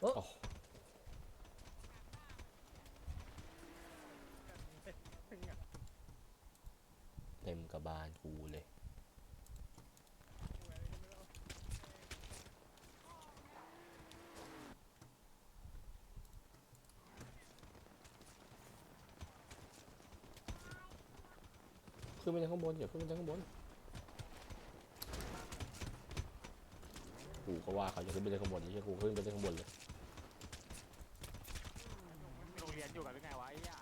โอ้เต็มกระบาลกูเลย ขึ้นไปทางข้างบนอย่าขึ้นไปทางข้างบนกูก็ว่าเขาจะขึ้นไปทางข้างบนนี่ใช่กูขึ้นไปทางข้างบนเลย โรงเรียนอยู่กับหรือไงวะไอ้ย่า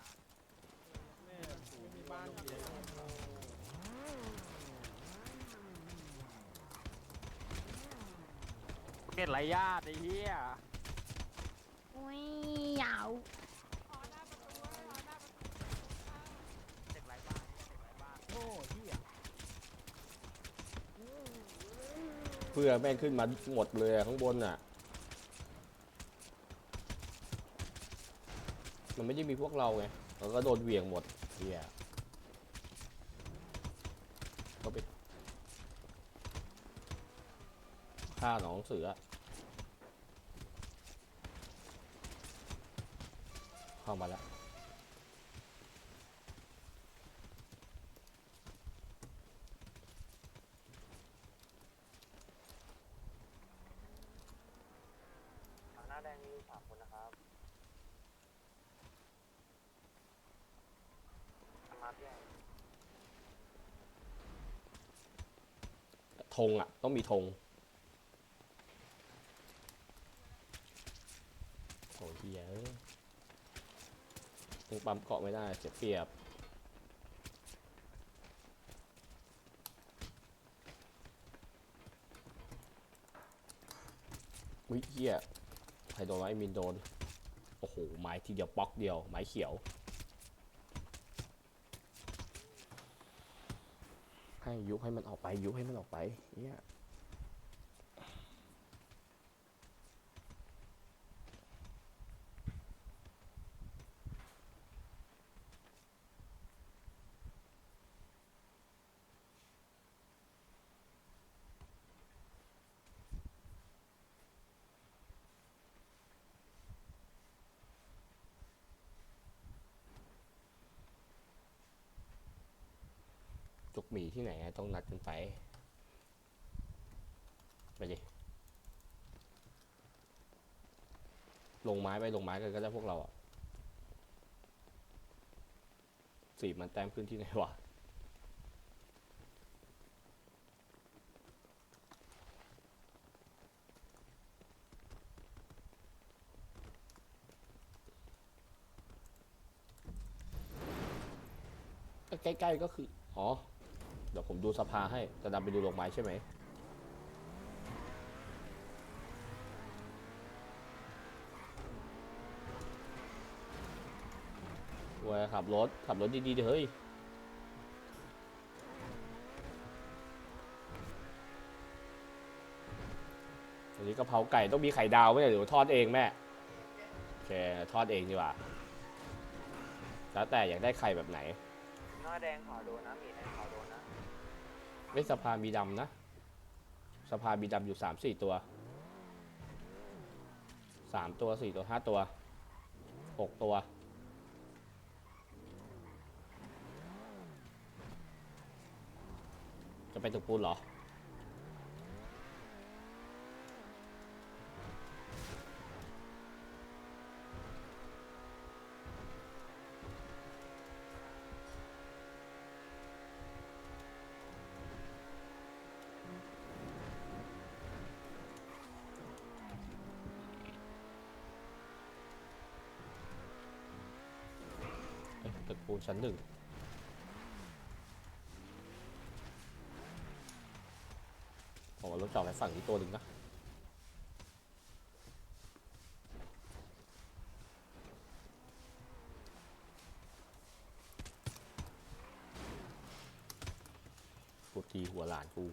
มีบ้าน เกลี ยดไรญาติไอ้เหี้ยอุ้ยยาวเด็กไรบ้านเด็กไรบ้านโง่เหี้ยเพื่อแม่งขึ้นมาหมดเลยอะข้างบนน่ะ มันไม่ได้มีพวกเราไงเราก็โดนเหวี่ยงหมดเฮียก็ไปฆ่าหนองเสือ เข้ามาแล้ว หน้าแดงมีสามคนนะครับมาพี่ธงอะ ต้องมีธงโอ้ยเฮียเอ้ยยัง ปั๊มเกาะไม่ได้เสียเปรียบวิเฮียใครโดนไอ้มินโดน โอ้โห ไม้ทีเดียวป๊อกเดียว ไม้เขียว ให้ยุให้มันออกไป ยุให้มันออกไปเนี่ย มีที่ไหนต้องนัดกันไป ไปดิ ลงไม้ไปลงไม้กันก็ได้พวกเราอะสีมันแต้มขึ้นที่ไหนวะก็ใกล้ๆก็คือ อ๋อ ดี๋ยวผมดูสภาให้จะนำไปดูลงไม้ใช่ไหมเว้ยขับรถ ขับรถดีๆดิเฮ้ยอันนี้กะเพราไก่ต้องมีไข่ดาวไหมหรือทอดเองแม่โอเคทอดเองดีกว่า แล้วแต่อยากได้ไข่แบบไหน หน้าแดงขอโดนนะมีแดงขอโดนนะ ไม่สภามีดำนะ สภามีดำอยู่สามสี่ตัวสามตัวสี่ตัวห้าตัวหกตัว จะไปตกปูนเหรอ ปูนชั้นหนึ่งผมเอารถจอดไปฝั่งนี้ตัวหนึ่งนะ กูทีหัวหลานกู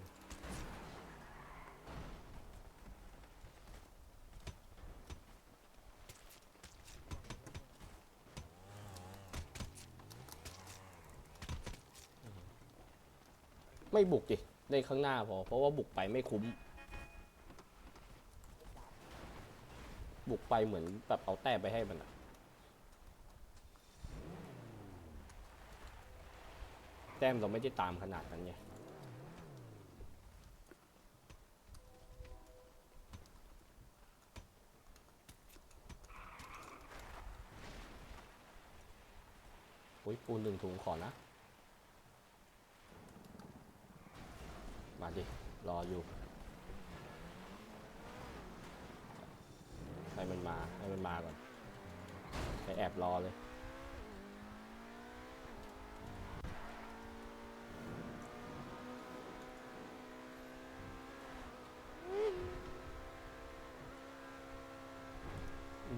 ไม่บุกดิในข้างหน้าพอ เพราะว่าบุกไปไม่คุ้ม บุกไปเหมือนแบบเอาแต้มไปให้มันอะแต้มเราไม่ได้ตามขนาดนั้นไงโอ้ยปูนหนึ่งถุงขอนะ มาดิ รออยู่ ให้มันมา ให้มันมาก่อน ไปแอบรอเลย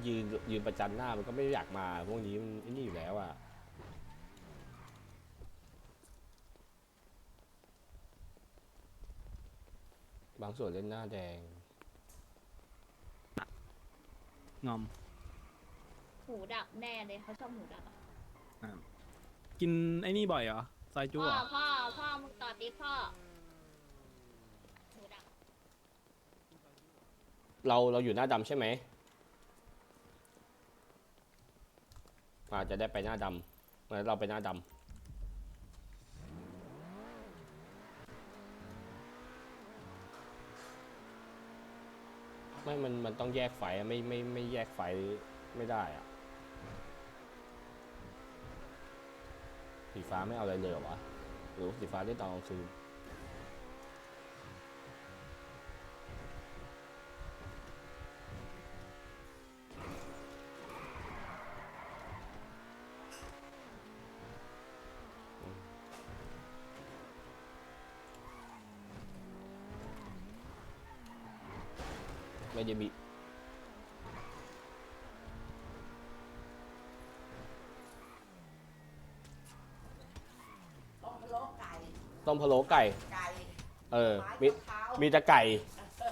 ยืนยืนประจันหน้ามันก็ไม่อยากมา พวกนี้มันนี่อยู่แล้วอะางส่วนเล่นหน้าแดง งอมหูดับแน่เลยเขาชอบหูดับอะกินไอ้นี่บ่อยเหรอซอยจูพ่อเหรอพ่อพ่อมึงต่อติพ่อหูดับเราเราอยู่หน้าดำใช่ไหมอาจจะได้ไปหน้าดำงั้นเราไปหน้าดำไม่มันมันต้องแยกไฟอะไม่ไม่ไม่แยกไฟไม่ได้อะสีฟ้าไม่เอาอะไรเลยเหรอวะหรือว่าสีฟ้าได้ตอนกลางคืน ไม่ได้มีต้มพะโล้ไก่ต้มพะโล้ไก่ ไก่เออ ไม้มีมะพร้าวมีแต่ไก่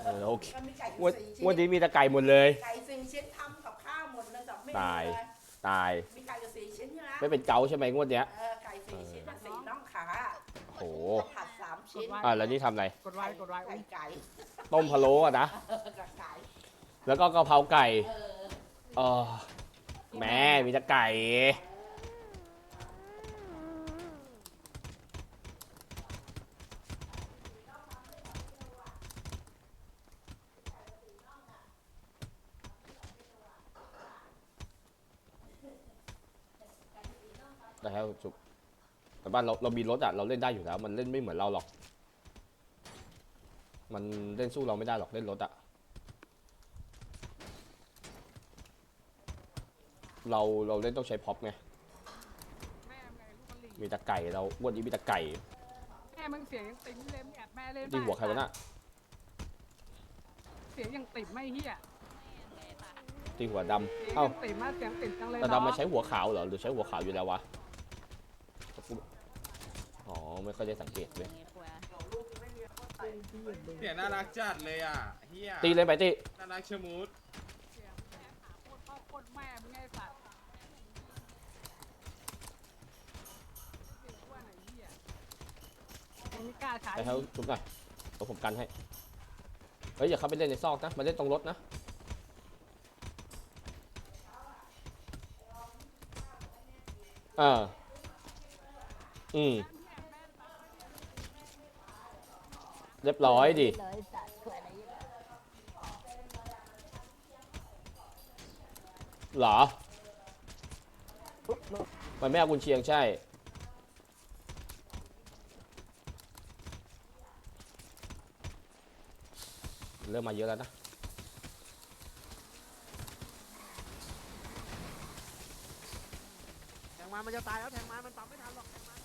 เออโอเคมันมีไก่อวันยู่สี่วันชิ้นนี้มีแต่ไก่หมดเลย ไก่สี่ชิ้นทำกับข้าวหมดเลยกับเมนูตาย เลยตาย มีไก่อยู่สี่ชิ้นใช่ไหมไม่เป็นเกาใช่ไหมงวดเนี้ย เออไก่สี่ชิ้นน่ะสี่น่องขาโหผัดสามชิ้นอะแล้วนี่ทำอะไร กดไว้กดไว้ไก่ไก่ต้มพะโล้อะนะเออกับไก่ แล้วก็กะเพราไก่เออเออแม่มีแต่ไก่แต่แล้วจุกแต่บ้านเราเรามีรถอะเราเล่นได้อยู่แล้ว มันเล่นไม่เหมือนเราหรอก มันเล่นสู้เราไม่ได้หรอกเล่นรถอะ เราเราเล่นต้องใช้พ็อปไง แม่มึงไงลูกกะหรี่มีแต่ไก่เราอ้วนนี้มีแต่ไก่แม่มึงเสียงยังติ่มเลยมึงแอบแม่เล่นดีหัวใครวะน่ะเสียงยังติ่มไม่เฮียตีหัวดเสียงำเอ้ายังติ่มมากเสียงติ่มจังเลยแต่เนาะดำมาใช้หัวขาวเหรอหรือใช้หัวขาวอยู่แล้ววะอ๋อไม่ค่อยได้สังเกตเลยเสียน่ารักจัดเลยอะเฮียตีเลยไปตีน่ารักชะมูดเสียงแม่ขาโคตรพ่อโคตรแม่มึงไงสัตว์ ไม่กล้าใช้ไปเขาชุบหน่อยเดี๋ยวผมกันให้ เฮ้ยอย่าเข้าไปเล่นในซอกนะ มาเล่นตรงรถนะ เออ อืม เรียบร้อยดิ เลยสัตว์อะไรอย่างเงี้ยเหรอ มันไม่เอากุนเชียงใช่ เริ่มมาเยอะแล้วนะแทงมามันจะตายแล้วแทงมามันปั๊มไม่ทันหรอกแทงมา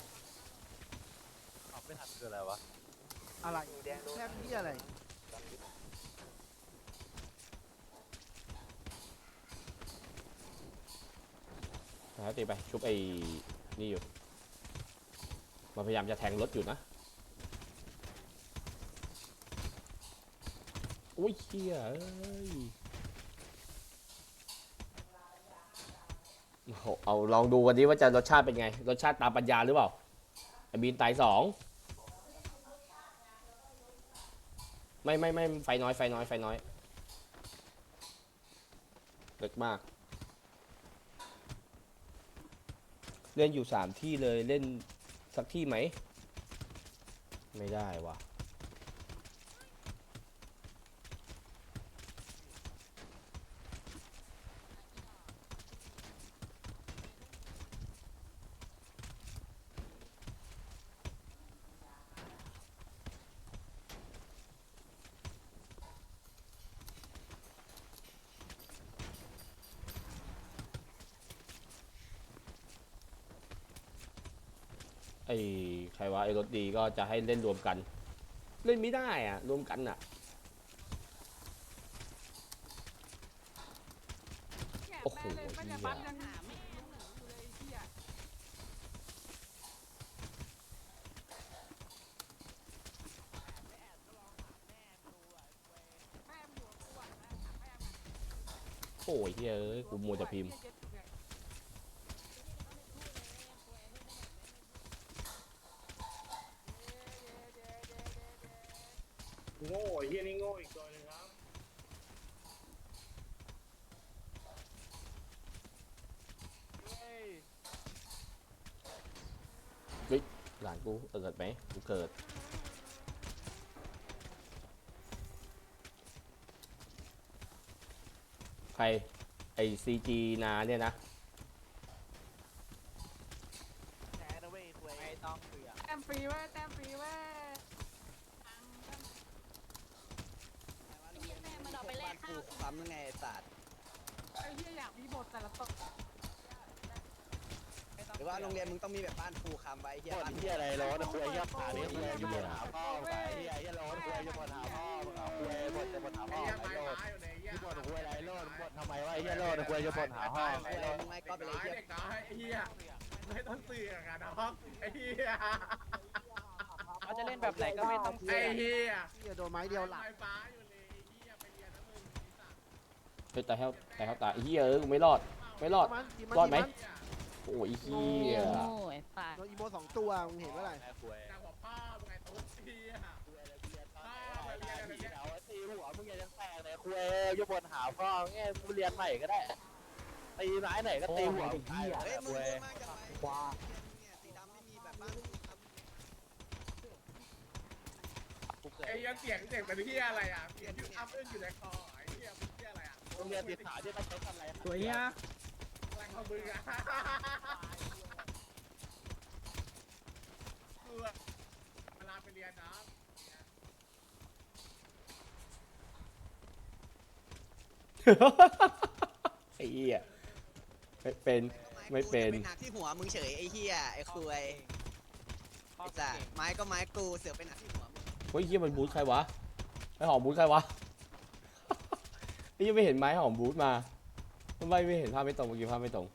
ไม่ทันคืออะไรวะอะไรแดงโดนแทบพี่อะไรนะครับตีไปชุบไอ้นี่อยู่ มันพยายามจะแทงรถอยู่นะ อุ้ยเชี่ยเอ้ยโอ้โหเอาลองดูวันนี้ว่าจะรสชาติเป็นไง รสชาติตามปัญญาหรือเปล่าไอบีนตายสองไม่ไม่ไม่ไฟน้อยไฟน้อยไฟน้อยเล็กมาก เล่นอยู่สามที่เลยเล่นสักที่ไหม ไม่ได้ว่ะ ไอ้ใครวะไอ้รถ ดีก็จะให้เล่นรวมกัน เล่นไม่ได้อะรวมกันอะโอ้โหแม่เลยไม่ได้บัฟยังหาไม่รู้อยู่เลยที่อยู่กับกูอะนะหาแม่มึงโอ้ยเฮ้ยกูมัวแต่พิมพ์ เกิด ใคร ไอซีจีนาเนี่ยนะแต้มฟรีเว้ยแต้มฟรีเว้ยแม่มันออกไปแลกข้าว ซ้ำยังไงไอ้สัตว์ไอ้เหี้ยอยากมีบทแต่ละตน หรือว่าโรงเรียนมึงต้องมีแบบบ้านครูคำไว้เฮียบ้านเฮียอะไรร้อนคุยยับขาเนี่ยคุยยับหาพ่อไปเฮียเฮียร้อนคุยยับหาพ่อมึงเอาคุยบนจะบนหาไอ้พ่อเหี้ยไอ้ไม้โลดฟ้าอยู่ไหนไอ้เหี้ยที่บนคุยอะไรโลดบนทำไมวะไอ้เฮียโลดคุยจะบนหาพ่อไอ้โรงมึงไม่ก็ไปเลยเฮียเด็กน้อยไอ้เหี้ยไม่ต้องเสือกอะน้องไอ้เหี้ยเขาจะเล่นแบบไหนก็ไม่ต้องเสืไอ้อกเหี้ยเฮียโดนไม้เดียวหลับไม้ฟ้าอยู่เลยไอ้เหี้ยไปเรียนนะมึงไอ้สัตว์เฮ้ยตายแล้วตายแล้วตายไอ้เหี้ยเอ้ยกูไม่รอด ไม่รอด รอดไหม โอ้ยไอ้เหี้ยไอ้สัตว์โดนอีโมสองตัวมึงเห็นว่าอะไรคุยนางบอกพ่อมึงไงตุ๊ดเหี้ยพ่อไปเรียนอะไรเนี่ยเอาตีหัวมึงยังแตกเลยคุยยบบนหาพ่อเงี้ยมึงเรียนใหม่ก็ได้ตีไม้ไหนก็ตีหัวมึงตายเฮ้ยมึงคุยพูดมากจังไปว้าเนี่ยสีดำไม่มีแบบบ้านครูคำไอ้เหี้ยเสียงเสียงเป็นเหี้ยอะไรอะเสียงที่อัพอึ้งอยู่ในคอไอ้เหี้ยเป็นเหี้ยอะไรอะมึงเรียนติดขาที่มันใช้ทำอะไรสวยเฮียอะไร ของมึงอะเออเวลาไปเรียนนะไอ้เหี้ยไม่เป็นไม่เป็นไม้กูจะไปหักที่หัวมึงเฉยไอ้เฮียไอ้คุยไอ้สัตว์ไม้ก็ไม้กูเสือกเป็นหักที่หัวมึงเฮ้ยเหี้ยมันบูทใครวะไอ้หอมบูทใครวะไอ้ยังไม่เห็นไม้หอมบูทมา ทำไมไม่เห็นภาพไม่ตรงเมื่อกี้ภาพไม่ตรง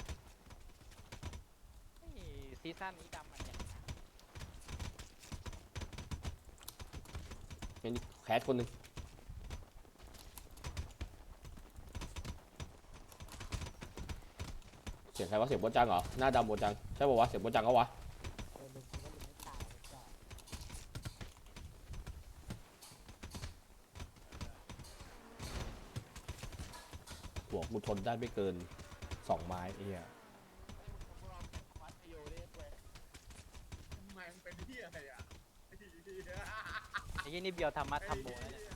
ซีซั่นนี้ดำมันอย่างเห็นแคสคนหนึ่งเสียงใครวะเสียงโบทจังเหรอ หน้าดำโบทจัง ใช่ป่าวะเสียงโบทจังเขาวะ หัวกู ทนได้ไม่เกินสองไม้ไอ้เหี้ยทำไมมึงเป็นเหี้ยอะไรอะไอ้เหี้ยไอ้ยี่นี่เบียวธรรมะธรรมโมแล้วเนี่ย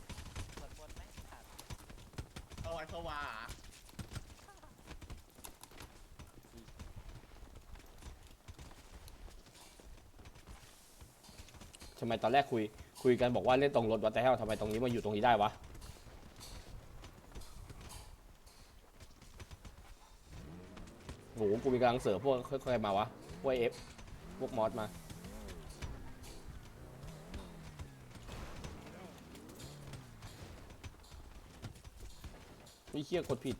สวดมนต์ไหมสัตว์เอาไว้เขาว่าทำไมตอนแรกคุย คุยกันบอกว่าเล่นตรงรถวัดแต่แห้วทำไมตรงนี้มาอยู่ตรงนี้ได้วะ โหกูมีกำลังเสริมพวกใครมาวะ พวกเอฟ พวกมอสมา นี่เชี่ยกดผิด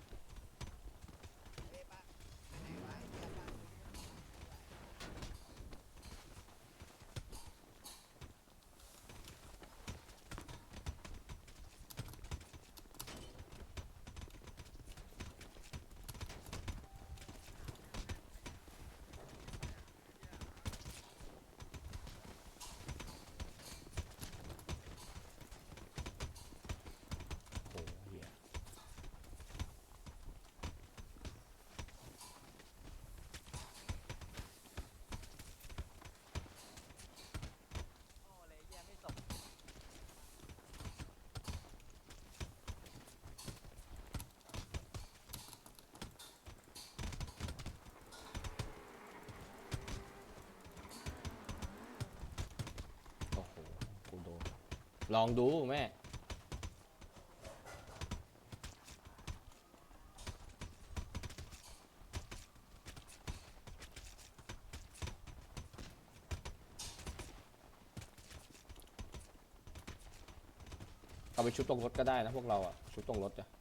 โอ้เหี้ย ลองดูแม่ เอาไปชุบตรงรถก็ได้นะพวกเราอะชุบตรงรถจ้ะ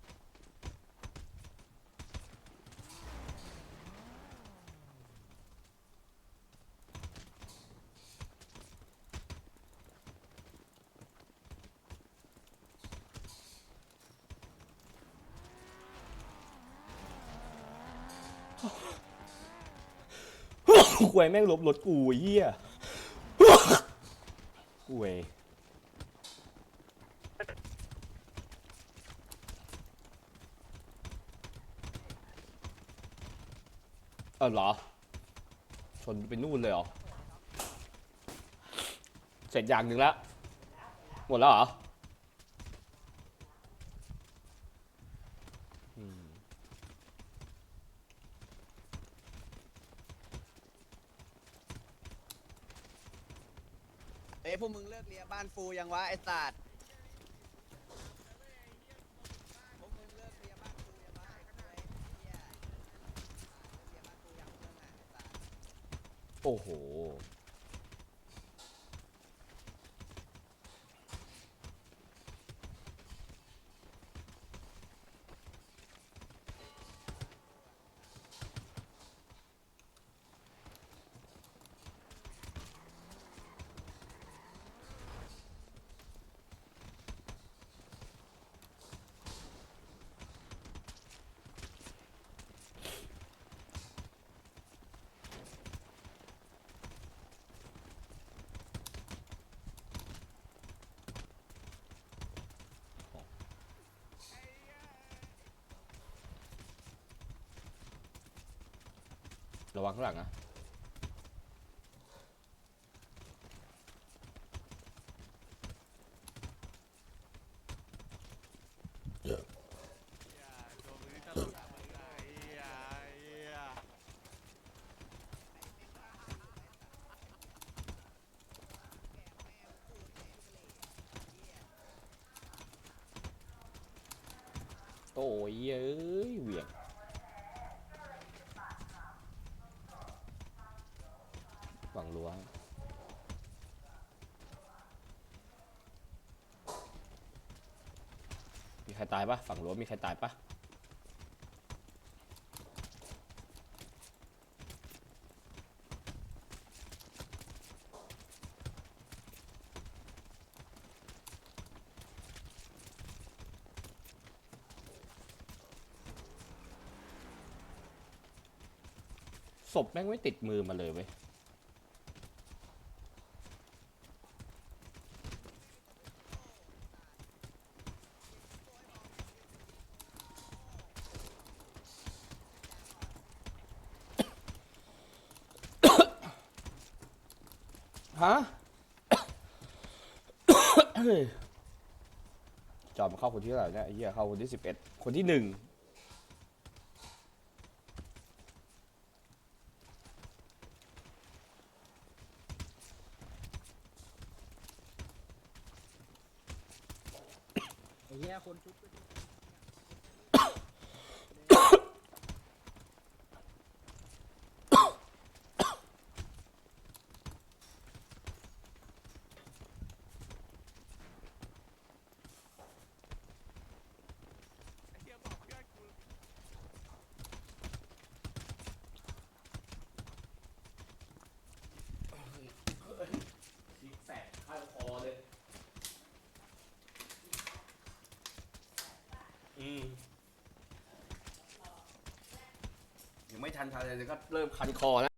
กวยแม่งหลบรถกูเหี้ยกวยเออเหรอ ชนไปนู่นเลยเหรอ เสร็จอย่างหนึ่งแล้ว หมดแล้วเหรอม เอ้ยพวกมึงเลิกเลีย บ้านฟูยังวะไอ้สัตว์โอ้โหงเลิกเลียบ้านฟูยังวะไอ้ควยเหี้ยเลียบ้านฟูยังเพื่อนน่ะไอ้สัตว์ โอ้โห ระวังข้างหลังนะโอ้ยเอ้ยเหวี่ยง ฝั่งรั้วมีใคร ตายปะฝั่งรั้วมีใครตายปะศพแม่งไม่ติดมือมาเลยเว้ย ฮะ จอมเข้าคน ที่เท่าไหร่เนี่ยไอ้เหี้ยเข้าคนที่สิบเอ็ดคนที่หนึ่งไอ้เหี้ยคนชุบ แสบข้างคอเลย อืมันชาเลยก็เริ่มคันคอแล้ว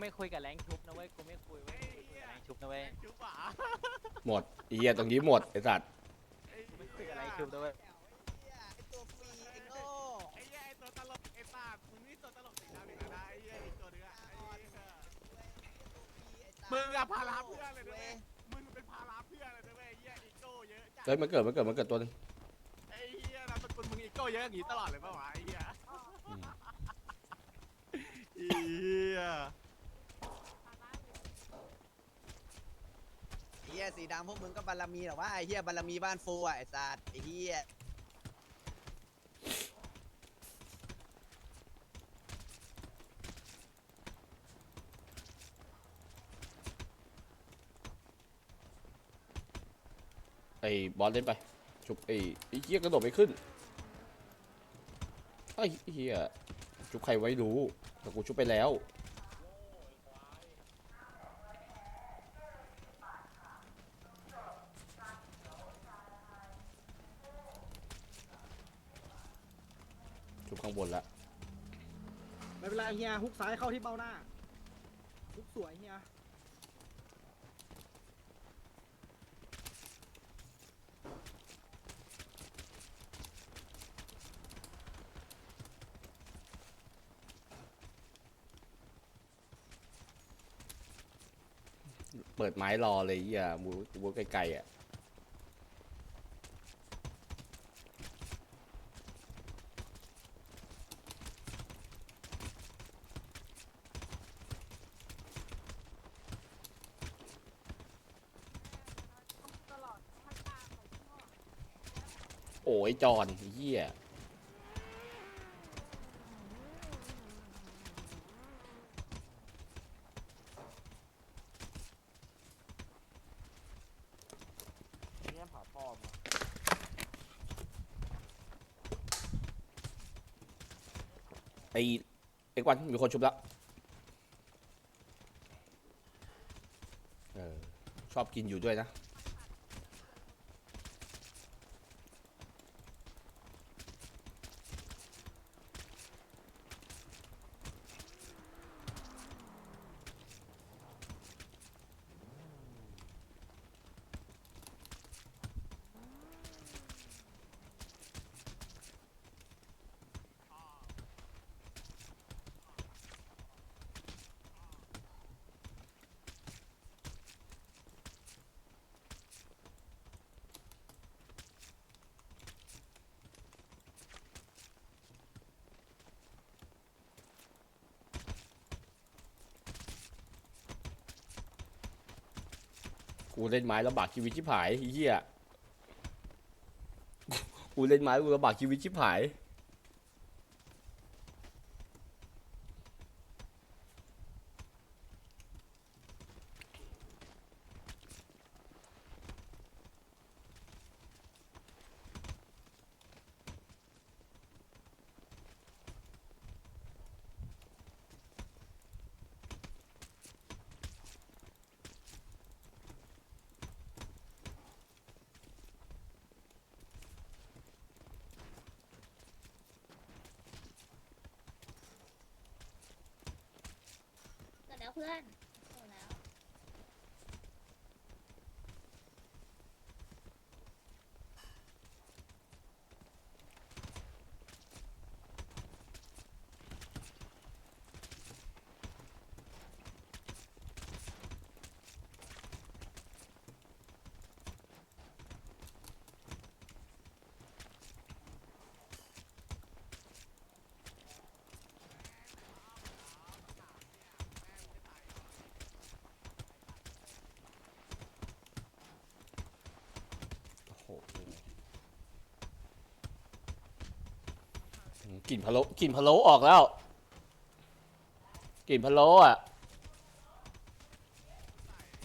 ไม่คุยกับแรงชุบนะเว้ย กูไม่คุยเว้ยกูแรงชุบนะเว้ชุบอะหมดอ้เหี้ยตรงนี้หมดไอสัตว์กูไม่คุยกับแรงชุบนะเว้ย ไอตัวฟรีไอโง่อ้เหี้ยไตัวตลกไอ้ปามึงนี่ตัวตลกสีดำเว้วนะอ้เหี้ยไตัวเนื้อไมึงอะพาราเพื่อนเลยเว้ยมึงเป็นพาราเพื่อนเลยเว้ยอ้เหี้ยอีโก้เยอะจัดเฮ้ยมันเกิดมันเกิดมันเกิดตัวหนึงไอ้เหี้ยนามสนคนมึงอีโก้เยอะอย่างงี้ตลอดเลยปะวะไอ้เหี้ยอืเหี้ย ไอ้เฮียสีดำพวกมึงก็บารมีหรอวะไอ้เฮียบารมีบ้านฟูอะไอ้สัตว์ไอ้เฮียไอ้บอลเล่นไปชุบไอ้ไอ้เหี้ยกระโดดไม่ขึ้นไอ้เหี้ยชุบใครไว้รู้แต่กูชุบไปแล้ว ชุบข้างบนละ ไม่เป็นไรเฮุกซ้ายเข้าที่เบ้าหน้าฮุกสวยเฮียเปิดไม้รอเลยไอะมูมูไกลๆอะ ตลอดพันตาของพ่อ โอ้ยจอนไอ้เหี้ยเนี่ยผ่าพ่อมาไอ้ไอ้กวันมีคนชุบแล้วเออชอบกินอยู่ด้วยนะ กูเล่นไม้ลำบากชีวิตชิบหายเหี้ยกูเล่นไม้กูลำบากชีวิตชิบหาย เสร็จแล้วเพื่อนเสร็จแล้ว โอ้โหอืม กลิ่นพะโล้กลิ่นพะโล้ออกแล้วกลิ่นพะโล้อะ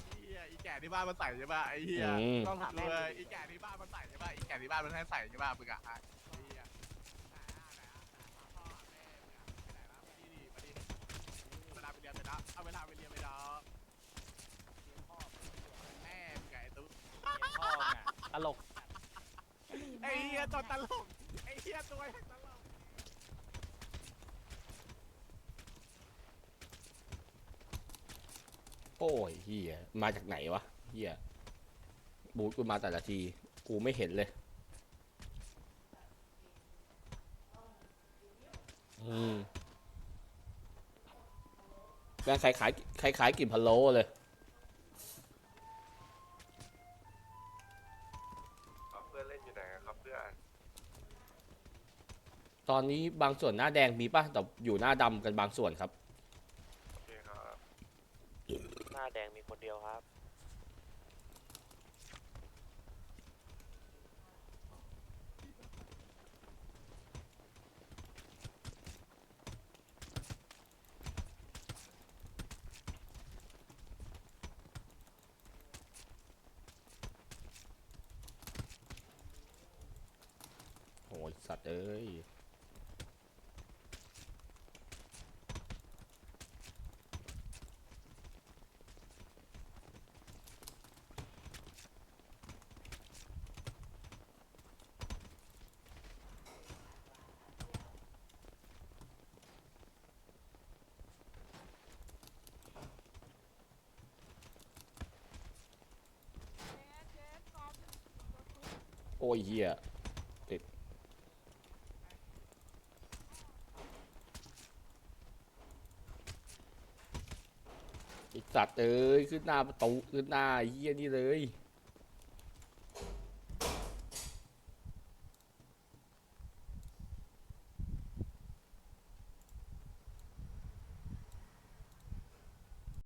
ไอ้เหี้ยอีแก่ที่บ้านมันใส่ใช่ป่ะไอ้เหี้ยอืม ต้องถามแม่เอออีแก่ที่บ้านมันใส่ใช่ป่ะอีแก่ที่บ้านมันให้ใส่ใช่ป่ะมึงอะไอ้เหี้ยไหนอะไหนอะพ่อแม่มึงอะไปไหนวะมาดิดิมาดิเวลาไปเรียนไปนะเอาเวลาไปเรียนไปนะแม่มึงไงตุ๊พ่อมึงอะตลก ไอ้เหี้ยตัวตลกไอ้เหี้ยตัวอย่างตลก โอ้ยเฮียมาจากไหนวะเฮียบูทกูมาแต่ละที กูไม่เห็นเลย อืมแารขายขายขายขายกลิ่นพะโล้เลย ครับเพื่อนเล่นอยู่ไหนครับเพื่อนตอนนี้บางส่วนหน้าแดงมีป่ะแต่อยู่หน้าดำกันบางส่วนครับ แดงมีคนเดียวครับ โอ้ยสัตว์เอ้ย เจ๊กอล์ฟ โอ้ยเฮียติดไอสัตว์เอ้ยขึ้นหน้าประตูขึ้นหน้าเฮียนี่เลย